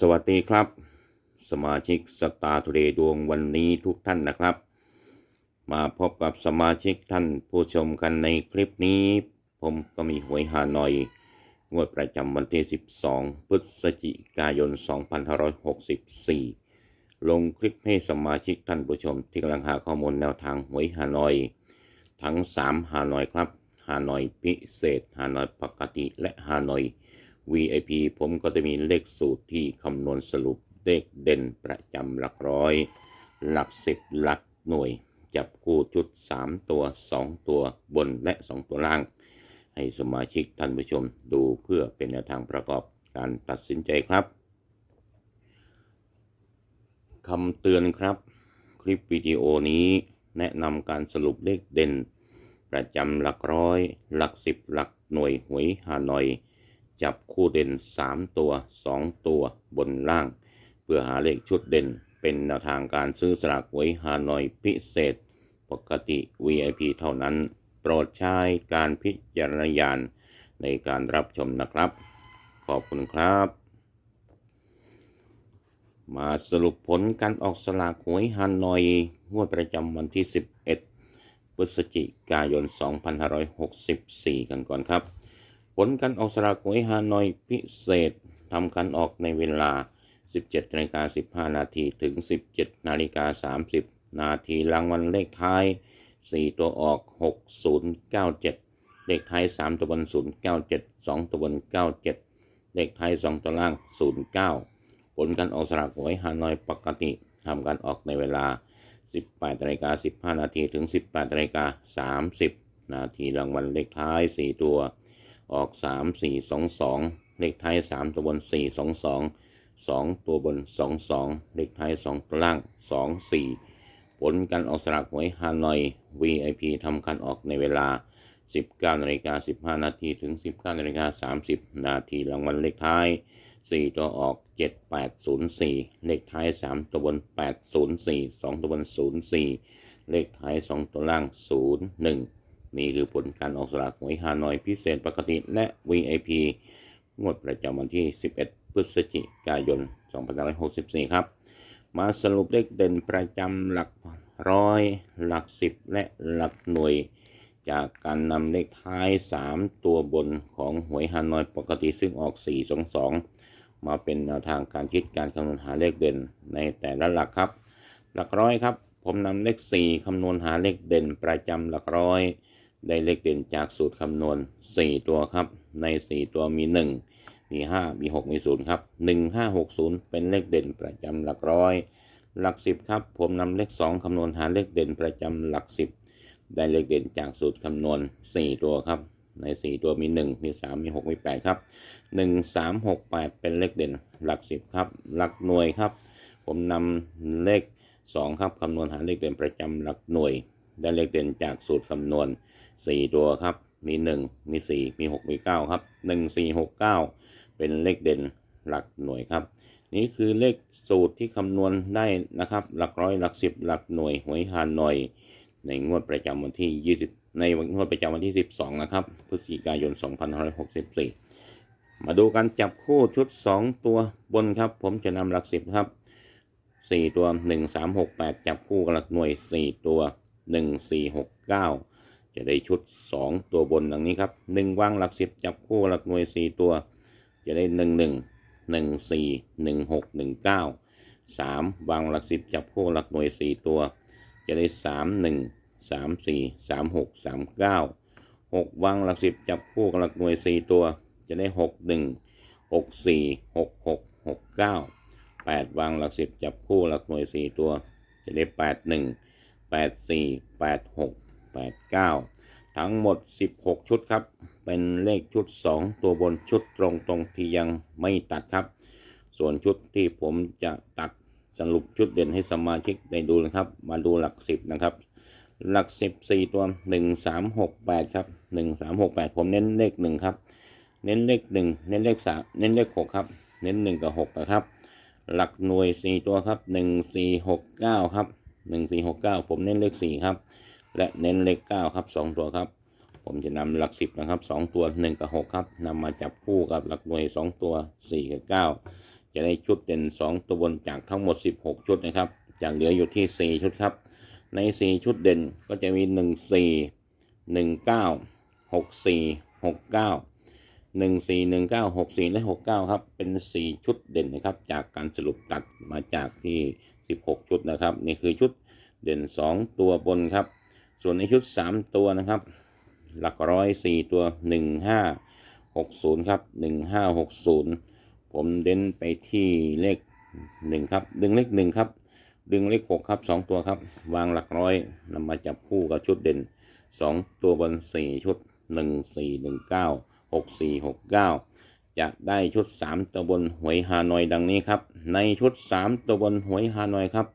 สวัสดีครับ สมาชิกสตาร์ทูเดย์ดวงวันนี้ทุกท่านนะครับ มาพบกับสมาชิกท่านผู้ชมกันในคลิปนี้ ผมก็มีหวยฮานอย งวดประจำวันที่ 12 พฤศจิกายน 2564 ลงคลิปให้สมาชิกท่านผู้ชม ที่กำลังหาข้อมูลแนวทางหวยฮานอย ทั้ง 3 ฮานอยครับ ฮานอยพิเศษ ฮานอยปกติและฮานอย VIP ผมก็จะมีเลขสูตรที่คำนวณสรุปเลขเด่นประจำหลักร้อย หลักสิบหลักหน่วย จับคู่ชุด 3 ตัว 2 ตัวบนและ 2 ตัวล่าง ให้สมาชิกท่านผู้ชมดูเพื่อเป็นแนวทางประกอบการตัดสินใจครับคำเตือนครับ คลิปวิดีโอนี้แนะนำการสรุปเลขเด่น ประจำหลักร้อย หลักสิบหลักหน่วยหวยฮานอย จับคู่เด่น 3 ตัว 2 ตัวบนล่าง เพื่อหาเลขชุดเด่น เป็นแนวทางการซื้อสลากหวยฮานอยพิเศษ ปกติ VIP เท่านั้น โปรดใช้การพิจารณาญาณในการรับชมนะครับ ขอบคุณครับ มาสรุปผลการออกสลากหวยฮานอยงวดประจำวันที่ 11พฤศจิกายน 2564 กันก่อนครับ ผลการออกสลากหวยฮานอยพิเศษทำการออกในเวลา 17นาฬิกา15 นาทีถึง 17นาฬิกา30 นาทีรางวัลเลขท้าย 4 ตัวออก 6097 เลขท้าย 3 ตัวบน 097 2 ตัวบน 97 เลขท้าย 2 ตัวล่าง 09 ผลการออกสลากหวยฮานอยปกติทำการออกในเวลา 18นาฬิกา15 นาทีถึง 18นาฬิกา30 นาทีรางวัลเลขท้าย 4 ตัว ออก 3 4 2 2 เลขท้าย 3 ตัวบน 4 2 2 2 ตัวบน 2 2 เลขท้าย 2 ตัวล่าง 2 4 ผลการออกสลากหวยฮานอย VIP ทำการออกในเวลา 19นาฬิกา15 นาทีถึง 19นาฬิกา30 นาทีรางวัลเลขท้าย 4 ตัวออก 7804 เลขท้าย 3 ตัวบน 804 2 ตัวบน 04 เลขท้าย 2 ตัวล่าง 01 นี่คือผลการออกสลากหวยฮานอยพิเศษปกติและ VIP งวดประจำวันที่ 11 พฤศจิกายน 2564 ครับ มาสรุปเลขเด่นประจำหลักร้อยหลักสิบและหลักหน่วย จากการนำเลขท้าย 3 ตัวบนของหวยฮานอยปกติซึ่งออก 422 มาเป็นแนวทางการคิดการคำนวณหาเลขเด่นในแต่ละหลักครับ หลักร้อยครับ ผมนำเลข 4คำนวณหาเลขเด่นประจำหลักร้อย ได้เลขเด่นจากสูตรคำนวณ 4 ตัวครับ ใน 4 ตัวมี 1 มี 5 มี 6 มี 0 ครับ 1 5 6 0 เป็นเลขเด่นประจำหลักร้อย หลัก 10 ครับ ผมนำเลข 2คำนวณหาเลขเด่นประจำหลัก 10 ได้เลขเด่นจากสูตรคำนวณ 4 ตัวครับ ใน 4 ตัวมี 1 มี 3 มี 6 มี 8 ครับ 1 3 6 8 เป็นเลขเด่นหลัก 10 ครับ หลักหน่วยครับ ผมนำเลข 2 ครับคำนวณหาเลขเด่นประจำหลักหน่วย ได้เลขเด่นจากสูตรคำนวณ 4ตัวครับ มี1มี4มี6มี9ครับ1 4 6 9เป็นเลขเด่นหลักหน่วยครับ นี่คือเลขสูตรที่คำนวณได้นะครับ หลักร้อยหลักสิบหลักหน่วยหวยฮานอยในงวดประจำวันที่ 20 ในงวดประจำวันที่ 12 นะครับพฤศจิกายน 2564 มาดูการจับคู่ชุด 2 ตัวบนครับ ผมจะนำหลักสิบครับ 4 ตัว 1 3 6 8 จับคู่กับหลักหน่วย 4 ตัว 1 4 6 9 จะได้ชุด 2 ตัวบนดังนี้ครับ 1วางหลักสิบจับคู่หลักหน่วย 4 ตัว จะได้ 1 1 1 4 1 6 1 9 3 วางหลักสิบจับคู่หลักหน่วย 4 ตัว จะได้ 3 1 3 4 3 6 3 9 6 วางหลักสิบจับคู่กับหลักหน่วย 4 ตัว จะได้ 6 1 6 4 6 6 6 9 8 วางหลักสิบจับคู่หลักหน่วย 4 ตัว จะได้ 8 1 8 4 8 6 8 9 ทั้งหมด 16 ชุดครับ เป็นเลขชุด 2 ตัวบนชุดตรงตรงๆที่ยังไม่ตัดครับ ส่วนชุดที่ผมจะตัดสรุปชุดเด่นให้สมาชิกได้ดูนะครับ มาดูหลักสิบนะครับ หลักสิบสี่ตัวหนึ่งสามหกแปดครับหนึ่งสามหกแปดผมเน้นเลขหนึ่งครับ เน้นเลขหนึ่งเน้นเลขสามเน้นเลขหกครับ เน้นหนึ่งกับหกนะครับ หลักหน่วยสี่ตัวครับหนึ่งสี่หกเก้าครับหนึ่งสี่หกเก้าผมเน้นเลขสี่ครับ และเน้นเลขเก้าครับสองตัวครับ ผมจะนำหลักสิบนะครับสองตัวหนึ่งกับหกครับนำมาจับคู่กับหลักหน่วยสองตัวสี่กับเก้าจะได้ชุดเด่น2ตัวบนจากทั้งหมด16ชุดนะครับจะเหลืออยู่ที่4ชุดครับ ใน4ชุดเด่นก็จะมี1 4 1 9 6 4 6 9 1 4 1 9 6 4และ69ครับ เป็น4ชุดเด่นนะครับ จากการสรุปตัดมาจากที่16ชุดนะครับ นี่คือชุดเด่น2ตัวบนครับ ส่วนในชุด 3 ตัวนะครับ หลักร้อยสี่ตัว 1560 ครับ 1560 ผมเน้นไปที่เลข 1 ครับ ดึงเลข 1 ครับ ดึงเลข 6 ครับ 2 ตัวครับ วางหลักร้อยนำมาจับคู่กับชุดเด่น 2 ตัวบน 4 ชุด 1 4 1 9 6 4 6 9 จะได้ชุด 3 ตัวบนหวยฮานอยดังนี้ครับ ในชุด 3 ตัวบนหวยฮานอยครับ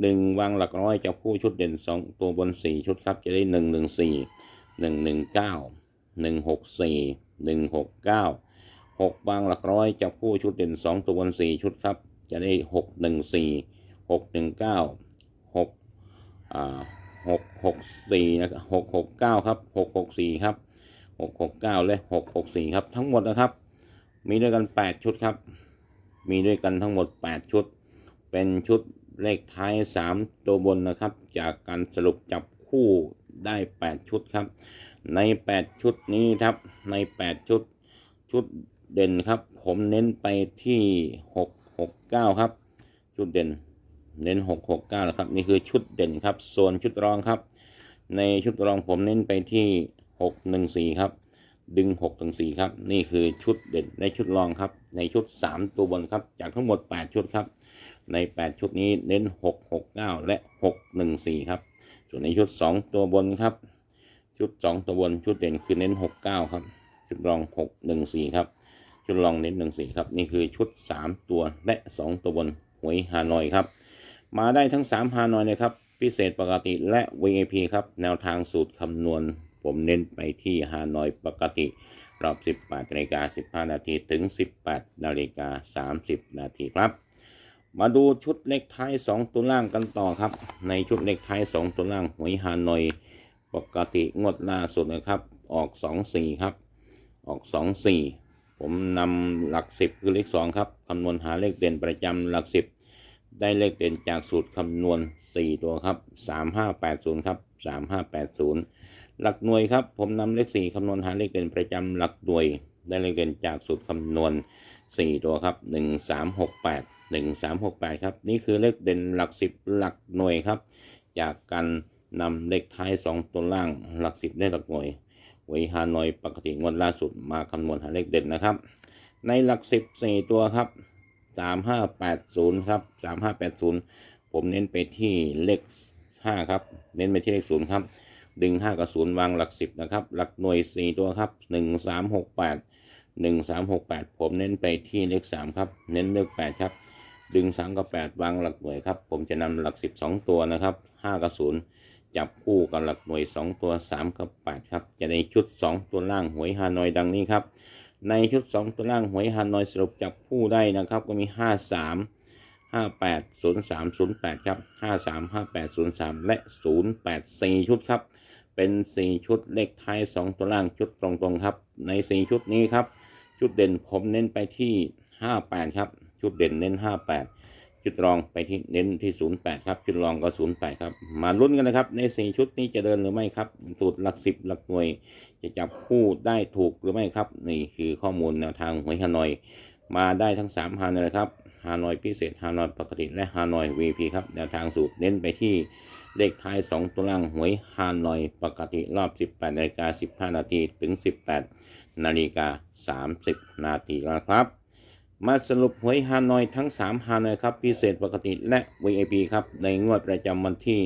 หนึ่งวางหลักร้อยจะคู่ชุดเด่นสองตัวบนสี่ชุดครับจะได้หนึ่งหนึ่งสี่หนึ่งหนึ่งเก้าหนึ่งหกสี่หนึ่งหกเก้าหกวางหลักร้อยจะคู่ชุดเด่นสองตัวบนสี่ชุดครับ จะได้หกหนึ่งสี่หกหนึ่งเก้าหกอ่าหกหกสี่นะครับหกหกเก้าครับหกหกสี่ครับหกหกเก้าและหกหกสี่ครับทั้งหมดนะครับ มีด้วยกันแปดชุดครับ มีด้วยกันทั้งหมดแปดชุด เป็นชุด เลขท้าย 3 ตัวบนนะครับ จากการสรุปจับคู่ได้ 8 ชุดครับ ใน 8 ชุดนี้ครับ ใน 8 ชุดชุดเด่นครับ ผมเน้นไปที่ 6 6 9 ครับ ชุดเด่นเน้น 6 6 9นะครับ นี่คือชุดเด่นครับ ส่วนชุดรองครับ ในชุดรองผมเน้นไปที่ 6 1 4 ครับดึง6ถึง4ครับ นี่คือชุดเด่นในชุดรองครับ ในชุด 3 ตัวบนครับ จากทั้งหมด 8 ชุดครับ ใน 8 ชุดนี้เน้น 6 6 9 และ 6 1 4 ครับ ส่วนในชุด 2 ตัวบนครับ ชุด 2 ตัวบนชุดเด่นคือเน้น 6 9 ครับ ชุดรอง 6 1 4 ครับ ชุดรองเน้น 1 4 ครับ นี่คือชุด 3 ตัวและ 2 ตัวบนหวยฮานอยครับ มาได้ทั้ง 3 ฮานอยเลยครับ พิเศษปกติและ VIP ครับ แนวทางสูตรคำนวณ ผมเน้นไปที่ฮานอยปกติรอบ 18นาฬิกา15 นาทีถึง 18นาฬิกา30 นาทีครับ มาดูชุดเลขท้าย 2 ตัวล่างกันต่อครับ ในชุดเลขท้าย 2 ตัวล่างหวยฮานอยปกติงดล่าสุดนะครับ ออก 2 4 ครับ ออก 2 4 ผมนำหลัก 10 คือเลข 2 ครับคำนวณหาเลขเด่นประจำหลัก 10 ได้เลขเด่นจากสูตรคำนวณ 4 ตัวครับ 3580 ครับ 3580 หลักหน่วยครับ ผมนำเลข 4คำนวณหาเลขเด่นประจำหลักหน่วย ได้เลขเด่นจากสูตรคำนวณ 4 ตัวครับ 1368 1368 ครับ นี่คือเลขเด่นหลัก 10 หลักหน่วยครับ จากการนำเลขท้าย 2 ตัวล่างหลัก 10 ได้หลักหน่วยหวยฮานอยปกติงวดล่าสุดมาคำนวณหาเลขเด่นนะครับ ในหลัก 10 4 ตัวครับ 3580 ครับ 3580 ผมเน้นไปที่เลข 5 ครับ เน้นไปที่เลข 0 ครับ ดึง 5 กับ 0 วางหลัก 10 นะครับ หลักหน่วย 4 ตัวครับ 1368 1368 ผมเน้นไปที่เลข 3 ครับ เน้นเลข 8 ครับ ดึง3กับ8วางหลักหน่วยครับ ผมจะนำหลัก10 2ตัวนะครับ5กับ0จับคู่กับหลักหน่วย2ตัว3กับ8ครับ จะในชุด2ตัวล่างหวยฮานอยดังนี้ครับ ในชุด2ตัวล่างหวยฮานอยสรุปจับคู่ได้นะครับ ก็มี5 3 5 8 0 3 0 8ครับ5 3 5 8 0 3และ0 8 4ชุดครับ เป็น4ชุดเลขท้าย2ตัวล่างชุดตรงๆครับ ใน4ชุดนี้ครับ ชุดเด่นผมเน้นไปที่58ครับ ชุดเด่นเน้น 58ชุดรองไปที่เน้นที่ 08 ครับชุดรองก็ 08 ครับ มาลุ้นกันนะครับ ใน 4 ชุดนี้จะเดินหรือไม่ครับ สูตรหลัก 10 หลักหน่วย จะจับคู่ได้ถูกหรือไม่ครับ นี่คือข้อมูลแนวทางหวยฮานอย มาได้ทั้ง 3 ฮานอยเลยครับ ฮานอยพิเศษ ฮานอยปกติ และฮานอย VP ครับ แนวทางสูตรเน้นไปที่เลขท้าย 2 ตัวล่างหวยฮานอย ปกติรอบ 18นาฬิกา15 นาทีถึง 18นาฬิกา30 นาทีแล้วครับ มาสรุปหวยฮานอยทั้ง 3 ฮานอยครับ พิเศษปกติและ VIP ครับ ในงวดประจำวันที่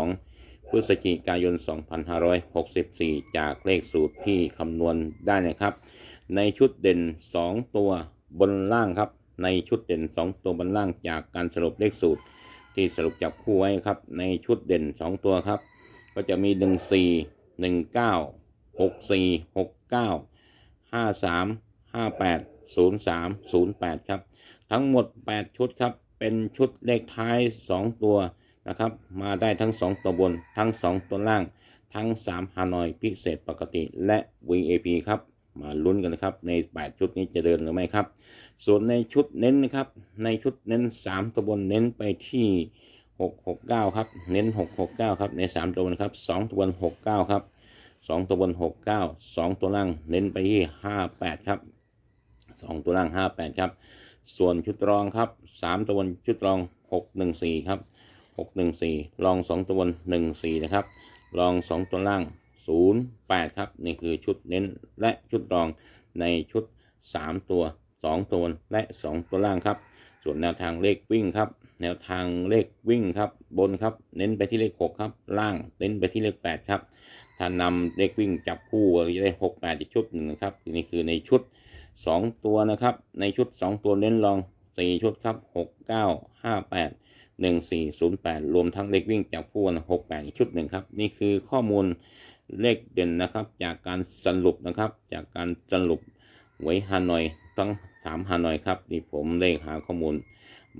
12 พฤศจิกายน 2564 จากเลขสูตรที่คำนวณได้นะครับ ในชุดเด่น 2 ตัวบนล่างครับ ในชุดเด่น 2 ตัวบนล่างจากการสรุปเลขสูตร ที่สรุปจับคู่ไว้ครับ ในชุดเด่น 2 ตัวครับ ก็จะมี 1 4 1 9 6 4 0 3 0 8 ครับ ทั้งหมด 8 ชุดครับ เป็นชุดเลขท้าย 2 ตัวนะครับ มาได้ทั้ง 2 ตัวบน ทั้ง 2 ตัวล่าง ทั้ง 3 ฮานอยพิเศษปกติและ VAP ครับ มาลุ้นกันนะครับ ใน 8 ชุดนี้จะเดินหรือไม่ครับ ส่วนในชุดเน้นนะครับ ในชุดเน้น 3 ตัวบนเน้นไปที่ 669 ครับ เน้น 669 ครับ ใน 3 ตัวบนครับ 2 ตัวบน 69 ครับ2ตัวบน69 2ตัวล่างเน้นไปที่58ครับ 2 ตัวล่าง 58 ครับ ส่วนชุดรองครับ 3 ตัวบนชุดรอง 614 ครับ 614ลอง 2 ตัวบน14 นะครับลอง 2 ตัวล่าง 08 ครับ นี่คือชุดเน้นและชุดรองในชุด 3 ตัว 2 ตัวบนและ 2 ตัวล่างครับ ส่วนแนวทางเลขวิ่งครับ แนวทางเลขวิ่งครับ บนครับ เน้นไปที่เลข 6 ครับ ล่าง เน้นไปที่เลข 8 ครับถ้านำเลขวิ่งจับคู่จะได้ 6 8 ชุดหนึ่งนะครับนี่คือในชุด 2ตัวนะครับ ในชุด2ตัวเน้นรอง4ชุดครับ6 9 5 8 1 4 0 8รวมทั้งเลขวิ่งจับคู่นะ6 8อีกชุดหนึ่งครับ นี่คือข้อมูลเลขเด่นนะครับ จากการสรุปนะครับ จากการสรุปหวยฮานอยทั้ง3ฮานอยครับนี่ผมได้หาข้อมูล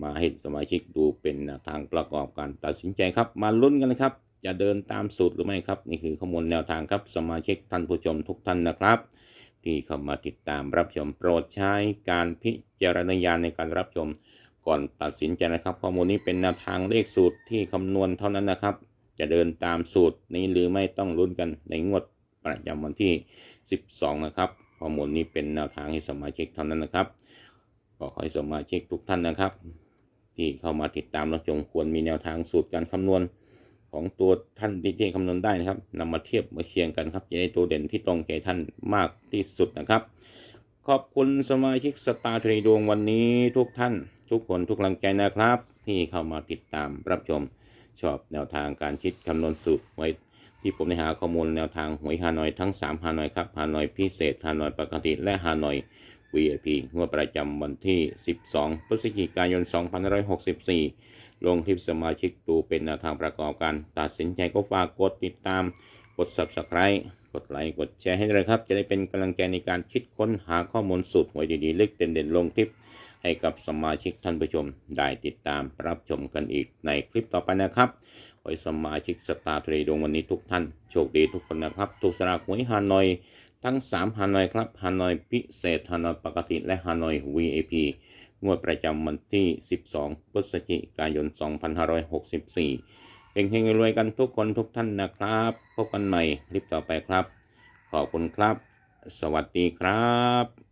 มาให้สมาชิกดูเป็นทางประกอบการตัดสินใจครับ มาลุ้นกันนะครับ จะเดินตามสูตรหรือไม่ครับ นี่คือข้อมูลแนวทางครับ สมาชิกท่านผู้ชมทุกท่านนะครับ ที่เข้ามาติดตามรับชมโปรดใช้การพิจารณญาณในการรับชม ก่อนตัดสินใจนะครับ ข้อมูลนี้เป็นแนวทางเลขสูตรที่คำนวณเท่านั้นนะครับ จะเดินตามสูตรนี้หรือไม่ต้องลุ้นกันในงวดประจำวันที่ 12 นะครับข้อมูลนี้เป็นแนวทางให้สมาชิกเท่านั้นนะครับก็ขอให้สมาชิกทุกท่านนะครับ ที่เข้ามาติดตามรับชมควรมีแนวทางสูตรการคำนวณ ของตัวท่านที่ที่คำนวณได้นะครับนำมาเทียบมาเคียงกันครับจะได้ตัวเด่นที่ตรงใจท่านมากที่สุดนะครับ ขอบคุณสมาชิกสตาร์ทรีดวงวันนี้ทุกท่าน ทุกคนทุกกำลังใจนะครับ ที่เข้ามาติดตามรับชมชอบแนวทางการคิดคำนวณสูตรไว้ที่ผมได้หาข้อมูลแนวทางหวยฮานอยทั้ง 3 ฮานอยครับฮานอยพิเศษฮานอยปกติและฮานอย VIP งวดประจำวันที่ 12 พฤศจิกายน 2564 ลงคลิปสมาชิกดูเป็นแนวทางประกอบการตัดสินใจก็ฝากกดติดตาม กด Subscribe กดไลค์กดแชร์ให้ด้วยครับ จะได้เป็นกำลังใจในการคิดค้นหาข้อมูลสูตรหวยดีๆเล็กเด่นๆลงคลิปให้กับสมาชิกท่านผู้ชมได้ติดตามรับชมกันอีกในคลิปต่อไปนะครับขอให้สมาชิกสตาร์เทเรดวงวันนี้ทุกท่าน โชคดีทุกคนนะครับ ถูกสลากหวยฮานอย ทั้ง 3ฮานอยครับฮานอยพิเศษฮานอยปกติและฮานอย VIP งวดประจำวันที่ 12 พฤศจิกายน 2564เฮงๆรวยกันทุกคนทุกท่านนะครับ พบกันใหม่คลิปต่อไปครับ ขอบคุณครับ สวัสดีครับ